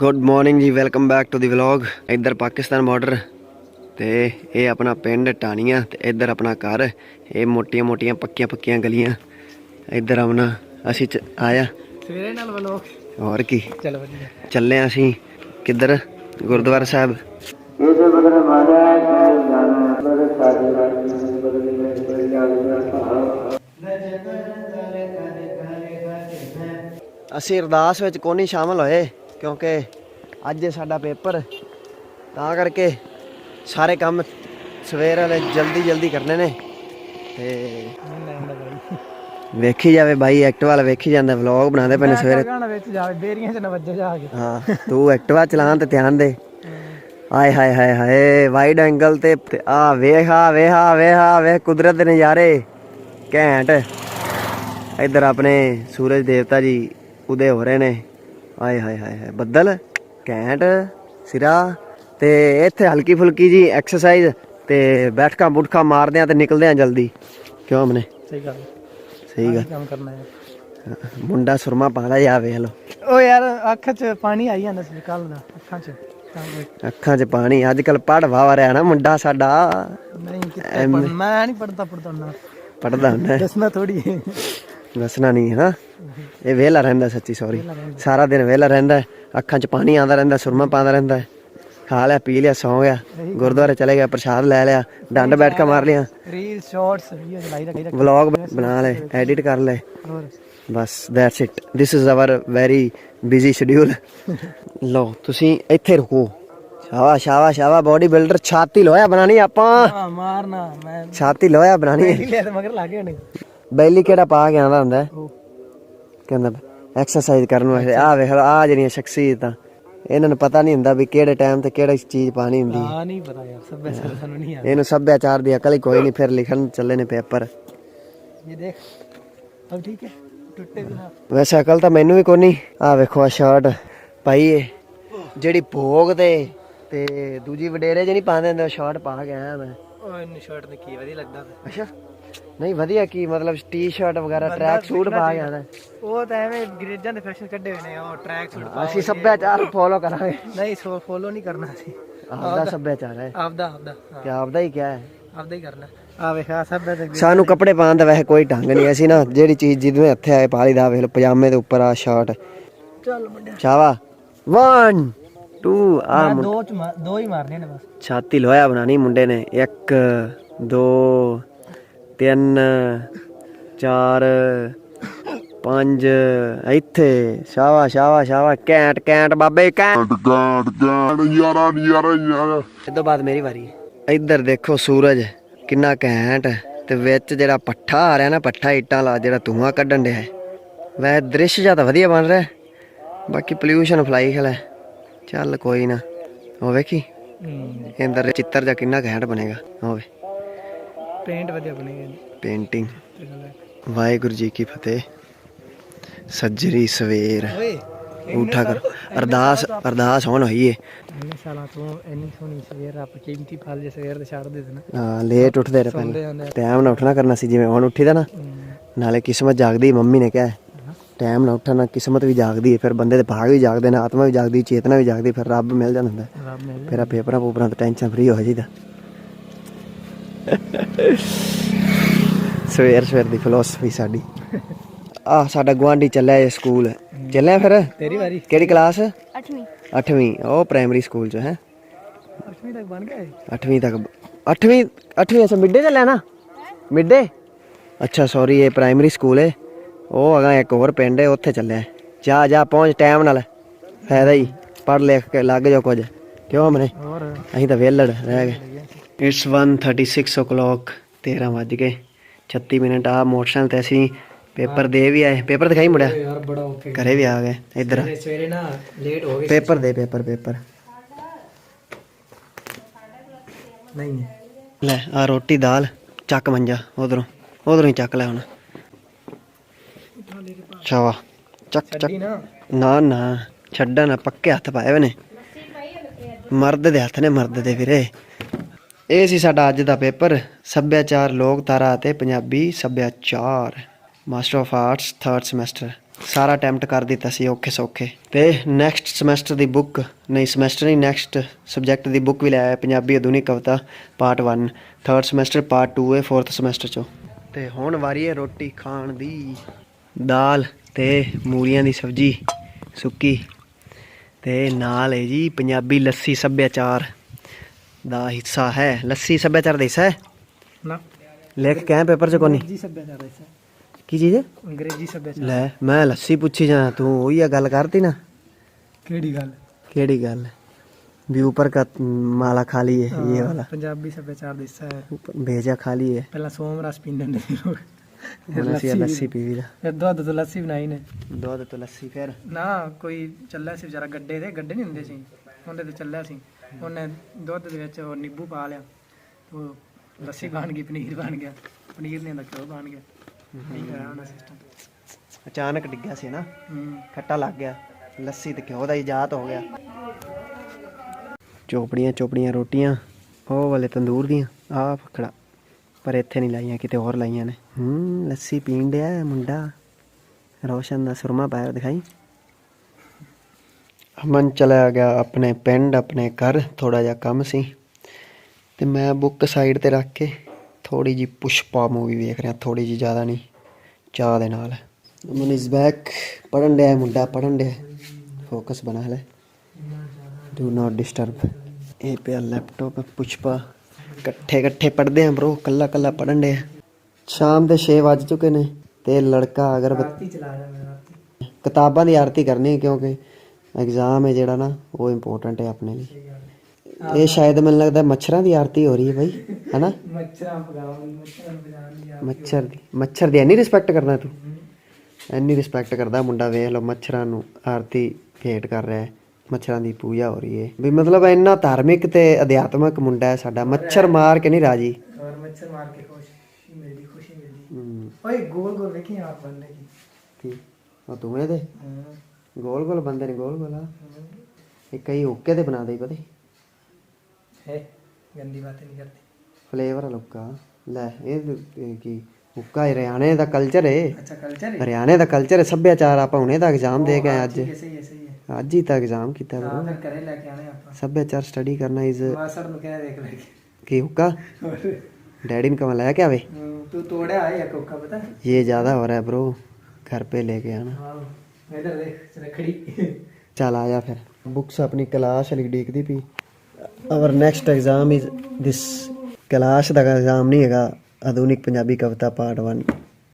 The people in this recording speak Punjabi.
ਗੁੱਡ ਮਾਰਨਿੰਗ ਜੀ welcome back to the vlog ਇੱਧਰ ਪਾਕਿਸਤਾਨ ਬਾਰਡਰ ਤੇ ਇਹ ਆਪਣਾ ਪਿੰਡ ਟਾਣੀਆਂ ਤੇ ਇੱਧਰ ਆਪਣਾ ਘਰ। ਇਹ ਮੋਟੀਆਂ ਮੋਟੀਆਂ ਪੱਕੀਆਂ ਪੱਕੀਆਂ ਗਲੀਆਂ। ਇੱਧਰ ਆਪਣਾ ਅਸੀਂ ਚ- ਆਇਆ। ਸਵੇਰੇ ਨਾਲ ਬਲੋਕ ਹੋਰ ਕੀ? ਚਲ ਵਧੀਆ। ਚੱਲੇ ਅਸੀਂ। ਕਿੱਧਰ? ਗੁਰਦੁਆਰਾ ਸਾਹਿਬ। ਅਸੀਂ ਅਰਦਾਸ ਵਿੱਚ ਕੋਈ ਨਹੀਂ ਸ਼ਾਮਲ ਹੋਏ? ਕਿਉਂਕਿ ਅੱਜ ਸਾਡਾ ਪੇਪਰ ਤਾਂ ਕਰਕੇ ਸਾਰੇ ਕੰਮ ਸਵੇਰ ਵਾਲੇ ਜਲਦੀ ਜਲਦੀ ਕਰਨੇ ਨੇ। ਤੇ ਵੇਖੀ ਜਾਵੇ ਬਾਈ ਐਕਟਿਵ ਵਾਲਾ ਵੇਖੀ ਜਾਂਦਾ ਵਲੌਗ ਬਣਾਉਂਦੇ ਪਏ ਨੇ ਸਵੇਰੇ। ਗਾਣਾ ਵਿੱਚ ਜਾਵੇ ਬੇਰੀਆਂ ਚ ਨਾ ਵੱਜੇ ਜਾ ਕੇ। ਹਾਂ ਤੂੰ ਐਕਟਿਵਾ ਚਲਾਉਣ ਤੇ ਧਿਆਨ ਦੇ। ਆਏ ਹਾਏ ਹਾਏ ਹਾਏ ਵਾਈਡ ਐਂਗਲ ਤੇ ਆ ਆ ਵੇਖ ਆ ਵੇਖ ਕੁਦਰਤ ਦੇ ਨਜ਼ਾਰੇ। ਘੈਂਟ। ਇੱਧਰ ਆਪਣੇ ਸੂਰਜ ਦੇਵਤਾ ਜੀ ਉਦੇ ਹੋ ਰਹੇ ਨੇ। ਆਏ ਹਾਏ ਹਾਏ ਹਾਏ। ਬੱਦਲ ਘੈਂਟ ਸਿਰਾ ਤੇ ਇੱਥੇ ਹਲਕੀ ਫੁਲਕੀ ਜੀ ਐਕਸਰਸਾਈਜ਼ ਤੇ ਬੈਠਕਾਂ ਬੁੱਠਕਾਂ ਮਾਰਦੇ ਆ ਤੇ ਨਿਕਲਦੇ ਆ ਜਲਦੀ। ਕਿਉਂ ਮਨੇ ਸਹੀ ਗੱਲ। ਸਹੀ ਗੱਲ। ਕੰਮ ਕਰਨਾ ਹੈ। ਮੁੰਡਾ ਸੁਰਮਾ ਪਾਦਾ ਜਾ ਵੇਖ ਲੋ ਓ ਯਾਰ ਅੱਖ ਚ ਪਾਣੀ ਆਈ ਜਾਂਦਾ ਸੀ ਕੱਲ ਦਾ ਅੱਖਾਂ ਚ। ਅੱਖਾਂ 'ਚ ਪਾਣੀ ਅੱਜ ਕੱਲ ਪੜ ਵਾ ਰਿਹਾ ਨਾ ਮੁੰਡਾ ਸਾਡਾ। ਨਹੀਂ ਕਿਤੇ ਮੈਂ ਨਹੀਂ ਪੜਦਾ ਪੜਦਾ ਨਾ। ਪੜਦਾ ਹੁੰਦਾ। ਦੱਸਣਾ ਥੋੜੀ ਹੈ ਦੱਸਣਾ ਨਹੀਂ ਹੈ ਨਾ। ਇਹ ਵਿਹਲਾ ਰਹਿੰਦਾ ਸੱਚੀ ਸੌਰੀ ਸਾਰਾ ਦਿਨ ਵਿਹਲਾ ਰਹਿੰਦਾ। ਅੱਖਾਂ 'ਚ ਪਾਣੀ ਆਉਂਦਾ ਰਹਿੰਦਾ ਸੁਰਮਾ ਪਾਉਂਦਾ ਰਹਿੰਦਾ। ਖਾ ਲਿਆ ਪੀ ਲਿਆ ਸੌਂ ਗਿਆ। ਗੁਰਦੁਆਰੇ ਚਲੇ ਗਿਆ ਪ੍ਰਸ਼ਾਦ ਲੈ ਲਿਆ ਡੰਡ ਬੈਠ ਕੇ ਮਾਰ ਲਿਆ। ਰੀਲ ਸ਼ਾਰਟਸ ਵੀਡੀਓ ਚਲਾਈ ਰੱਖੀ ਰੱਖ। ਵਲੌਗ ਬਣਾ ਲੈ ਐਡਿਟ ਕਰ ਲੈ ਬਸ that's it this is our very busy schedule ਲੋ ਤੁਸੀਂ ਇੱਥੇ ਰੁਕੋ। ਸ਼ਾਵਾ ਸ਼ਾਵਾ ਸ਼ਾਵਾ ਬੋਡੀ ਬਿਲਡਰ ਛਾਤੀ ਲੋਇਆ ਬਣਾਣੀ ਆਪਾਂ। ਹਾਂ ਮਾਰਨਾ ਮੈਂ ਛਾਤੀ ਲੋਇਆ ਬਣਾਣੀ ਮਗਰ ਲੱਗੇ ਨੇ ਬੈਲੀ ਕਿਹੜਾ ਪਾ ਕੇ ਆਉਂਦਾ ਹੁੰਦਾ ਕਹਿੰਦਾ ਐਕਸਰਸਾਈਜ਼ ਕਰਨ ਵਾਸਤੇ। ਆ ਵੇਖ ਲਓ ਆ ਜਿਹੜੀਆਂ ਸ਼ਖਸੀਅਤਾਂ। ਇਹਨਾਂ ਨੂੰ ਪਤਾ ਨਹੀਂ ਹੁੰਦਾ ਵੀ ਕਿਹੜੇ ਟਾਈਮ ਤੇ ਕਿਹੜੀ ਚੀਜ਼ ਪਾਣੀ ਹੁੰਦੀ ਆ ਨਹੀਂ ਪਤਾ ਯਾਰ ਸਭ ਐਸਾ ਸਾਨੂੰ ਨਹੀਂ ਆ ਇਹਨੂੰ ਸੱਭਿਆਚਾਰ ਦੀ ਅਕਲ ਹੀ ਕੋਈ ਨਹੀਂ ਫਿਰ ਲਿਖਣ ਚੱਲੇ ਨੇ ਪੇਪਰ। ਇਹ ਦੇਖ ਅਬ ਠੀਕ ਹੈ? ਟੁੱਟੇ ਬਿਨਾ। ਵੈਸੇ ਅਕਲ ਤਾਂ ਮੈਨੂੰ ਵੀ ਕੋਈ ਨਹੀਂ। ਆ ਵੇਖੋ ਆ ਸ਼ਰਟ ਪਾਈ ਏ। ਜਿਹੜੀ ਭੋਗ ਤੇ ਤੇ ਦੂਜੀ ਵਡੇਰੇ ਜਿਹੜੀ ਪਾਉਂਦੇ ਹੁੰਦੇ ਸ਼ਰਟ ਪਾ ਕੇ ਆਇਆ ਮੈਂ। ਉਹ ਇਹਨੂੰ ਸ਼ਰਟ ਨੇ ਕੀ ਵਧੀਆ ਲੱਗਦਾ। ਅੱਛਾ। ਨਹੀਂ ਵਧੀਆ ਕੀ ਮਤਲਬ ਟੀ-ਸ਼ਰਟ ਵਗੈਰਾ ਟਰੈਕ ਸੂਟ ਪਾ ਕੇ ਉਹ ਤਾਂ ਐਵੇਂ ਅੰਗਰੇਜ਼ਾਂ ਦੇ ਫੈਸ਼ਨ ਕੱਢੇ ਹੋਏ ਨੇ ਉਹ ਟਰੈਕ ਸੂਟ ਪਾ ਅਸੀਂ ਸੱਭਿਆਚਾਰ ਫੋਲੋ ਕਰਾਂਗੇ। ਨਹੀਂ ਸੋ ਫੋਲੋ ਨਹੀਂ ਕਰਨਾ ਸੀ ਆਪਦਾ ਸੱਭਿਆਚਾਰ ਹੈ। ਆਪਦਾ ਆਪਦਾ ਹਾਂ, ਕਿ ਆਪਦਾ ਹੀ ਕਿਆ ਹੈ। ਆਪਦਾ ਹੀ ਕਰਨਾ। ਆ ਵੇਖ ਆ ਸਭ ਦਾ ਸਾਨੂੰ ਕੱਪੜੇ ਪਾਉਣ ਦਾ ਵੈਸੇ ਕੋਈ ਢੰਗ ਨਹੀਂ ਅਸੀਂ ਨਾ ਜਿਹੜੀ ਚੀਜ਼ ਜਿਹਦੇ ਹੱਥੇ ਆਏ ਪਾ ਲਈ ਦਾ ਵੇਖ ਲਓ ਪਜਾਮੇ ਦੇ ਉੱਪਰ ਆ ਸ਼ਰਟ ਚੱਲ ਮੁੰਡਿਆ। ਸ਼ਾਵਾ 1 2 ਆ ਮੈਂ ਦੋ ਚ ਮਾਰ- ਦੋ ਹੀ ਮਾਰਨੇ ਨੇ ਬਸ। ਛਾਤੀ ਲੋਇਆ ਬਣਾਣੀ ਮੁੰਡੇ ਨੇ। 1 2 3 4 5 ਇੱਥੇ। ਸ਼ਾਵਾ ਸ਼ਾਵਾ ਸ਼ਾਵਾ ਕੈਂਟ ਕੈਂਟ ਬਾਬੇ ਕੈਂਟ। ਗਾੜ ਗਾੜ ਯਾਰਾ ਯਾਰਾ ਯਾਰਾ। ਤੋਂ ਬਾਅਦ ਮੇਰੀ ਵਾਰੀ। ਹੈ ਇੱਧਰ ਦੇਖੋ ਸੂਰਜ ਕਿੰਨਾ ਘੈਂਟ ਤੇ ਵਿੱਚ ਜਿਹੜਾ ਪੱਠਾ ਆ ਰਿਹਾ ਨਾ ਪੱਠਾ ਇੱਟਾਂ ਲਾ ਜਿਹੜਾ ਧੂਆਂ ਕੱਢਣ ਡਿਆ। ਹੈ ਵੈ ਦ੍ਰਿਸ਼ ਜਿਹਾ ਤਾਂ ਵਧੀਆ ਬਣ ਰਿਹਾ। ਹੈ। ਬਾਕੀ ਪੋਲਿਊਸ਼ਨ ਫਲਾਈ ਖਲਾ। ਚੱਲ ਕੋਈ ਨਾ। ਉਹ ਵੇਖੀ? ਇੰਦਰ ਚਿੱਤਰ ਜਾਂ ਕਿੰਨਾ ਘੈਂਟ ਬਣੇਗਾ। ਹੋਵੇ ਪੇਂਟ ਵਧੀਆ ਬਣੇਗਾ ਪੇਂਟਿੰਗ ਵਾਹਿਗੁਰੂ ਜੀ ਕੀ ਫਤਿਹ। ਸੱਜਰੀ ਸਵੇਰ। ਓਏ ਉਠਾ ਕਰ ਅਰਦਾਸ ਅਰਦਾਸ ਹੋਣ ਹੋਈ ਏ। ਇੰਨੇ ਸਾਲਾਂ ਤੋਂ ਇੰਨੀ ਸੋਹਣੀ ਸਵੇਰ ਰੱਬ ਕੀਮਤੀ ਫਲ ਜੇ ਸਵੇਰ ਦੇ ਛੱਡ ਦੇ ਦੇਣਾ ਹਾਂ ਲੇਟ ਉੱਠਦੇ ਰਹੇ ਪਹਿਲਾਂ। ਟਾਈਮ ਨਾਲ ਉੱਠਣਾ ਕਰਨਾ ਸੀ ਜਿਵੇਂ ਹੁਣ ਉੱਠੀਦਾ ਨਾ। ਨਾਲੇ ਕਿਸਮਤ ਜਾਗਦੀ ਮੰਮੀ ਨੇ ਕਿਹਾ ਟਾਈਮ ਨਾਲ ਉੱਠਣਾ ਕਿਸਮਤ ਵੀ ਜਾਗਦੀ ਹੈ ਫਿਰ ਬੰਦੇ ਦੇ ਭਾਗ ਵੀ ਜਾਗਦੇ ਨੇ ਆਤਮਾ ਵੀ ਜਾਗਦੀ ਚੇਤਨਾ ਵੀ ਜਾਗਦੀ ਫਿਰ ਰੱਬ ਮਿਲ ਜਾਂਦਾ ਫਿਰ ਆ ਪੇਪਰਾਂ ਪੂਪਰਾਂ ਤੋਂ ਟੈਨਸ਼ਨ ਫ੍ਰੀ ਹੋ ਜਾਈਦਾ। ਸਵੇਰ ਸਵੇਰ ਦੀ ਫਿਲਾਸਫੀ ਸਾਡੀ। ਆ ਸਾਡਾ ਗਵਾਂਢੀ ਚੱਲਿਆ ਇਹ ਸਕੂਲ। ਚੱਲਿਆ ਫਿਰ? ਤੇਰੀ ਵਾਰੀ। ਕਿਹੜੀ ਕਲਾਸ? 8ਵੀਂ 8ਵੀਂ ਉਹ ਪ੍ਰਾਇਮਰੀ ਸਕੂਲ ਚ ਹੈ? 8ਵੀਂ ਤੱਕ ਬਣ ਗਿਆ ਇਹ? 8ਵੀਂ ਤੱਕ 8ਵੀਂ 8ਵੀਂ ਅੱਛਾ ਮਿੱਡੇ ਚੱਲਿਆ ਨਾ? ਮਿੱਡੇ? ਅੱਛਾ ਸੌਰੀ ਇਹ ਪ੍ਰਾਇਮਰੀ ਸਕੂਲ ਹੈ ਉਹ ਹੈਗਾ ਇੱਕ ਹੋਰ ਪਿੰਡ ਹੈ ਉੱਥੇ ਚੱਲਿਆ। ਜਾ ਜਾ ਪਹੁੰਚ ਟਾਈਮ ਨਾਲ। ਫਾਇਦਾ ਹੀ। ਪੜ ਲਿਖ ਕੇ ਲੱਗ ਜਾ ਕੁਝ। ਕਿਉਂ ਮਨੇ ਅਸੀਂ ਤਾਂ ਵਿਹਲੜ ਰਹਿ ਗਏ। ਇਟਸ 1:36 o'clock 13 ਵੱਜ ਗਏ। 36 ਮਿੰਟ ਆ ਮੋਟਰਸਾਈਕਲ ਤੇ ਅਸੀਂ ਪੇਪਰ ਦੇ ਵੀ ਆਏ। ਪੇਪਰ ਦਿਖਾਈ ਮੁੜਿਆ ਯਾਰ ਬੜਾ ਓਕੇ ਘਰੇ ਵੀ ਆ ਗਏ ਇੱਧਰ। ਸਵੇਰੇ ਨਾ ਲੇਟ ਹੋ ਗਏ ਪੇਪਰ ਦੇ ਪੇਪਰ ਪੇਪਰ। ਨਹੀਂ। ਲੈ ਆ ਰੋਟੀ ਦਾਲ ਚੱਕ ਮੰਜਾ ਉਧਰੋਂ। ਉਧਰੋਂ ਹੀ ਚੱਕ ਲੈ ਹੁਣ। ਚਾਵਾ ਚੱਕ ਚੱਕ। ਛੱਡੀ ਨਾ? ਨਾ ਨਾ। ਪੱਕੇ ਹੱਥ ਪਾਏ ਨੇ। ਮਰਦ ਦੇ ਹੱਥ ਨੇ ਮਰਦ ਦੇ ਵੀਰੇ। ਇਹ ਸੀ ਸਾਡਾ ਅੱਜ ਦਾ ਪੇਪਰ, ਸੱਭਿਆਚਾਰ ਲੋਕ ਧਾਰਾ ਅਤੇ ਪੰਜਾਬੀ ਸੱਭਿਆਚਾਰ। Master of arts 3rd semester ਸਾਰਾ ਅਟੈਂਪਟ ਕਰ ਦਿੱਤਾ ਸੀ ਔਖੇ ਸੌਖੇ। ਤੇ ਨੈਕਸਟ ਸਮੈਸਟਰ ਦੀ ਬੁੱਕ ਨਹੀਂ ਸਮੈਸਟਰ ਨਹੀਂ ਨੈਕਸਟ ਸਬਜੈਕਟ ਦੀ ਬੁੱਕ ਵੀ ਲੈ ਆਇਆ, ਪੰਜਾਬੀ ਆਧੁਨਿਕ ਕਵਿਤਾ ਪਾਰਟ 1 ਥਰਡ ਸਮੈਸਟਰ ਪਾਰਟ 2 ਹੈ ਫੋਰਥ ਸਮੈਸਟਰ ਚੋਂ। ਤੇ ਹੁਣ ਵਾਰੀ ਹੈ ਰੋਟੀ ਖਾਣ ਦੀ। ਦਾਲ ਤੇ ਮੂਲੀਆਂ ਦੀ ਸਬਜ਼ੀ ਸੁੱਕੀ। ਤੇ ਨਾਲ ਹੈ ਜੀ ਪੰਜਾਬੀ ਲੱਸੀ ਸੱਭਿਆਚਾਰ। ਦਾ ਹਿੱਸਾ ਹੈ। ਲੱਸੀ ਸੱਭਿਆਚਾਰ ਦਾ ਹਿੱਸਾ ਹੈ? ਨਾ। ਲਿਖ ਕੇ ਪੇਪਰ ਚ ਕੋਨੀ ਜੀ ਸੱਭਿਆਚਾਰ ਦਾ ਹਿੱਸਾ। ਕੀ ਚੀਜ਼? ਹੈ ਅੰਗਰੇਜ਼ੀ ਸੱਭਿਆਚਾਰ। ਲੈ ਮੈਂ ਲੱਸੀ ਪੁੱਛੀ ਜਾਂ ਤੂੰ ਉਹੀ ਆ ਗੱਲ ਕਰਤੀ ਨਾ? ਕਿਹੜੀ ਗੱਲ? ਕਿਹੜੀ ਗੱਲ? ਵੀ ਉੱਪਰ ਕਾ ਮਾਲਾ ਖਾਲੀ ਹੈ ਇਹ ਵਾਲਾ। ਪੰਜਾਬੀ ਸੱਭਿਆਚਾਰ ਦਾ ਹਿੱਸਾ ਹੈ। ਭੇਜਾ ਖਾਲੀ ਹੈ। ਪਹਿਲਾਂ ਸੋਮ ਰਸ ਪੀਂਦੇ ਨੇ ਲੱਸੀ ਪੀਵੀ ਦਾ ਫਿਰ ਦੁੱਧ ਤੋਂ ਲੱਸੀ ਬਣਾਈ ਨੇ। ਦੁੱਧ ਤੋਂ ਲੱਸੀ ਫਿਰ? ਨਾ ਕੋਈ ਚੱਲਿਆ ਸੀ ਵਿਚਾਰਾ ਗੱਡੇ ਦੇ ਗੱਡੇ ਨਹੀਂ ਹੁੰਦੇ ਸੀ। ਉਹਦੇ ਤੇ ਚੱਲਿਆ ਸੀ। ਉਹਨੇ ਦੁੱਧ ਦੇ ਵਿੱਚ ਉਹ ਨਿੰਬੂ ਪਾ ਲਿਆ ਉਹ ਲੱਸੀ ਬਣ ਗਈ ਪਨੀਰ ਬਣ ਗਿਆ। ਪਨੀਰ ਨੇ ਦਾ ਘਿਓ ਬਣ ਗਿਆ। ਨਹੀਂ ਕਰਾਇਆ ਉਹਨਾਂ ਸਿਸਟਮ ਅਚਾਨਕ ਡਿੱਗਿਆ ਸੀ ਨਾ ਖੱਟਾ ਲੱਗ ਗਿਆ। ਲੱਸੀ ਤੇ ਘਿਓ ਦਾ ਇਜਾਤ ਹੋ ਗਿਆ। ਚੋਪੜੀਆਂ ਚੋਪੜੀਆਂ ਰੋਟੀਆਂ ਉਹ ਵਾਲੇ ਤੰਦੂਰ ਦੀਆਂ ਆ ਫਕੜਾ। ਪਰ ਇੱਥੇ ਨਹੀਂ ਲਾਈਆਂ ਕਿਤੇ ਹੋਰ ਲਾਈਆਂ ਨੇ। ਹੂੰ ਲੱਸੀ ਪੀਣ ਡਿਆ ਮੁੰਡਾ। ਰੋਸ਼ਨ ਦਾ ਸੁਰਮਾ ਪਾਇਆ ਦਿਖਾਈ। ਅਮਨ ਚਲਾ ਗਿਆ ਆਪਣੇ ਪਿੰਡ ਆਪਣੇ ਘਰ ਥੋੜਾ ਜਿਹਾ ਕੰਮ ਸੀ। ਤੇ ਮੈਂ ਬੁੱਕ ਸਾਈਡ ਤੇ ਰੱਖ ਕੇ ਥੋੜੀ ਜੀ ਪੁਸ਼ਪਾ ਮੂਵੀ ਵੇਖ ਰਿਹਾ ਥੋੜੀ ਜੀ ਜ਼ਿਆਦਾ ਨਹੀਂ ਚਾਹ ਦੇ ਨਾਲ। ਅਮਨ ਇਜ਼ ਬੈਕ ਪੜਨ ਡਿਆ ਮੁੰਡਾ ਪੜਨ ਡਿਆ। ਫੋਕਸ ਬਣਾ ਲੈ। ਡੂ ਨਾਟ ਡਿਸਟਰਬ ਇਹ ਪਿਆ ਲੈਪਟਾਪ ਪੁਸ਼ਪਾ। ਇਕੱਠੇ ਇਕੱਠੇ ਪੜਦੇ ਆ ਬ్రో ਕੱਲਾ ਕੱਲਾ ਪੜਨ ਡਿਆ। ਸ਼ਾਮ ਦੇ 6 ਵੱਜ ਚੁੱਕੇ ਨੇ ਤੇ ਲੜਕਾ ਅਗਰਬੱਤੀ ਚਲਾ ਰਿਹਾ ਕਿਤਾਬਾਂ ਦੀ ਆਰਤੀ ਕਰਨੀ ਕਿਉਂਕਿ ਐਗਜ਼ਾਮ ਹੈ ਜਿਹੜਾ ਨਾ ਉਹ ਇੰਪੋਰਟੈਂਟ ਹੈ ਆਪਣੇ ਲਈ। ਇਹ ਸ਼ਾਇਦ ਮੈਨੂੰ ਲੱਗਦਾ ਮੱਛਰਾਂ ਦੀ ਆਰਤੀ ਹੋ ਰਹੀ ਹੈ ਬਾਈ ਹੈਨਾ? ਮੱਛਰਾਂ ਪਗਾਉਣ ਮੱਛਰਾਂ ਪਗਾਉਣ ਯਾਰ ਮੱਛਰ ਦੀ ਮੱਛਰ ਦੀ ਇੰਨੀ ਰਿਸਪੈਕਟ ਕਰਦਾ ਤੂੰ? ਇੰਨੀ ਰਿਸਪੈਕਟ ਕਰਦਾ ਮੁੰਡਾ ਵੇਖ ਲਓ ਮੱਛਰਾਂ ਨੂੰ ਆਰਤੀ ਭੇਟ ਕਰ ਰਿਹਾ ਹੈ ਮੱਛਰਾਂ ਦੀ ਪੂਜਾ ਹੋ ਰਹੀ ਹੈ। ਵੀ ਮਤਲਬ ਇੰਨਾ ਧਾਰਮਿਕ ਤੇ ਅਧਿਆਤਮਕ ਮੁੰਡਾ ਹੈ ਸਾਡਾ ਮੱਛਰ ਮਾਰ ਕੇ ਨਹੀਂ ਰਾਜੀ। ਔਰ ਮੱਛਰ ਮਾਰ ਕੇ ਖੁਸ਼ੀ ਮਿਲਦੀ ਖੁਸ਼ੀ ਮਿਲਦੀ। ਓਏ ਗੋਲ ਗੋਲ ਵੇਖੀ ਆਪ ਬੰਨੇ ਕੀ? ਠੀਕ ਉਹ ਤੂੰ ਇਹਦੇ? ਹਾਂ। ਗੋਲ ਗੋਲ ਬੰਦੇ ਨੇ ਗੋਲ ਗੋਲਾ ਇਹ ਕਈ ਹੁੱਕੇ ਤੇ ਬਣਾ ਦੇ ਪਤਾ ਹੈ ਗੰਦੀ ਬਾਤ ਨਹੀਂ ਕਰਦੇ। ਫਲੇਵਰ ਲੁੱਕਾ। ਲੈ ਇਹ ਕੀ ਹੁੱਕਾ ਹਰਿਆਣੇ ਦਾ ਕਲਚਰ ਹੈ ਅੱਛਾ ਕਲਚਰ ਹੈ ਹਰਿਆਣੇ ਦਾ ਕਲਚਰ ਹੈ ਸੱਭਿਆਚਾਰ ਆਪਾਂ ਹੁਣੇ ਦਾ ਐਗਜ਼ਾਮ ਦੇ ਕੇ ਅੱਜ। ਅੱਜ ਹੀ ਤਾਂ ਐਗਜ਼ਾਮ ਕੀਤਾ ਬਰੋ। ਫਿਰ ਕਰੇ ਲੈ ਕੇ ਆਣੇ ਆਪਾਂ। ਸੱਭਿਆਚਾਰ ਸਟੱਡੀ ਕਰਨਾ ਇਜ਼ ਮਾਸਟਰ ਨੂੰ ਕਹਿ ਦੇਖ ਲੈ ਕੀ। ਹੁੱਕਾ डैडी ने कहा लाया क्या भाई तू तोड़ा है या कोका पता ये ज्यादा हो रहा है ब्रो घर पे लेके आना ਇਧਰ ਦੇਖ ਰਖੜੀ। ਚੱਲ ਆ ਜਾ ਫਿਰ। ਬੁੱਕਸ ਆਪਣੀ ਕਲਾਸ ਵਾਲੀ ਡੀਕਦੀ ਪਈ। Our next exam is this class the exam ਨਹੀਂ ਹੈਗਾ। ਆਧੁਨਿਕ ਪੰਜਾਬੀ ਕਵਿਤਾ ਪਾਰਟ 1